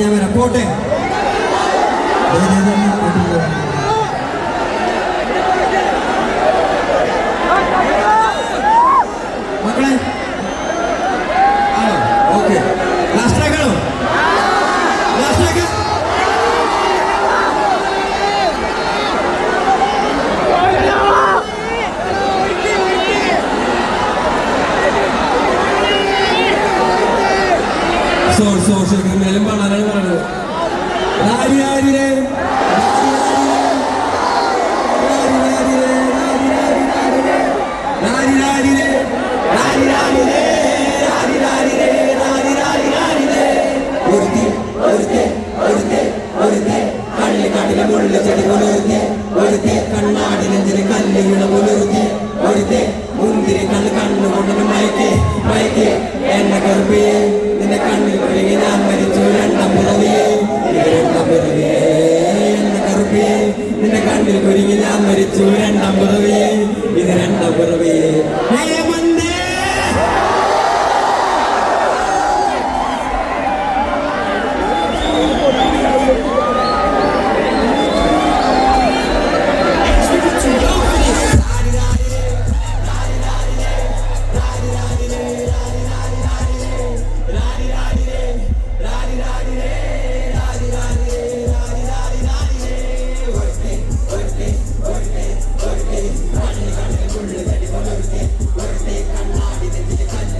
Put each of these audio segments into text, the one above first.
ഞാൻ വരാം രാരിരെ രാരി രാരിരെ രാരി രാരിരെ രാരി രാരി രാരിരെ ഒരുത്തി ഒരുത്തി ഒരുത്തി കള്ളി കാട്ടിലെ മുള്ള ചെടി പുലർത്തി ഒരുത്തി. ഇതിൽ കുരുങ്ങി ഞാൻ മരിച്ചു. രണ്ടാം പുറവേ ഇത് രണ്ടാം പുറവേ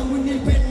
Yeah, we need better.